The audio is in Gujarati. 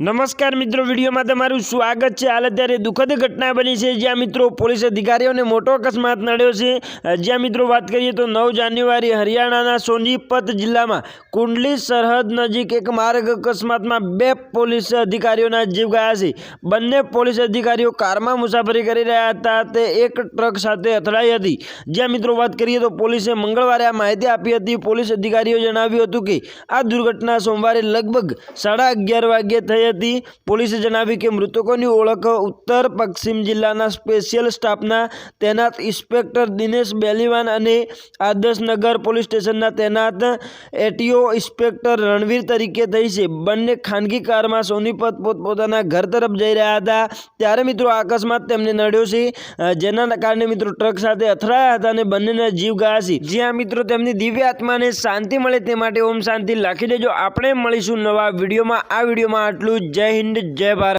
નમસ્કાર મિત્રો, વિડીયોમાં તમારું સ્વાગત છે. હાલ અત્યારે દુઃખદ ઘટના બની છે. જ્યાં મિત્રો પોલીસ અધિકારીઓને મોટો અકસ્માત નડ્યો છે. જ્યાં મિત્રો વાત કરીએ તો નવ જાન્યુઆરી હરિયાણાના સોનીપત જિલ્લામાં કુંડલી સરહદ નજીક એક માર્ગ અકસ્માતમાં બે પોલીસ અધિકારીઓના જીવ ગયા છે. બંને પોલીસ અધિકારીઓ કારમાં મુસાફરી કરી રહ્યા હતા. તે એક ટ્રક સાથે અથડાઈ હતી. જ્યાં મિત્રો વાત કરીએ તો પોલીસે મંગળવારે આ માહિતી આપી હતી. પોલીસ અધિકારીઓ જણાવ્યું હતું કે આ દુર્ઘટના સોમવારે લગભગ સાડા અગિયાર વાગ્યે થઈ હતી પોલીસે જણાવ્યું કે મૃતકોની ઓળખ ઉત્તર પશ્ચિમ જિલ્લાના સ્પેશિયલ સ્ટાફના તૈનાત ઇન્સ્પેક્ટર દિનેશ બેલીવાન અને આદર્શનગર પોલીસ સ્ટેશનના તૈનાત એટીઓ ઇન્સ્પેક્ટર રણવીર તરીકે થઈ છે. બંને ખાનગી કારમાં સોનીપત પોતપોતાના ઘર તરફ જઈ રહ્યા હતા. ત્યારે મિત્રો અકસ્માત તેમને નડ્યો છે. જેના કારણે મિત્રો ટ્રક સાથે અથડાયા હતા અને બંનેના જીવ ગયા છે. જ્યાં મિત્રો તેમની દિવ્ય આત્માને શાંતિ મળે તે માટે ઓમ શાંતિ લાખી દેજો. આપણે મળીશું નવા વિડીયોમાં. આ વિડીયોમાં આટલું જ. જય હિન્દ જય ભારત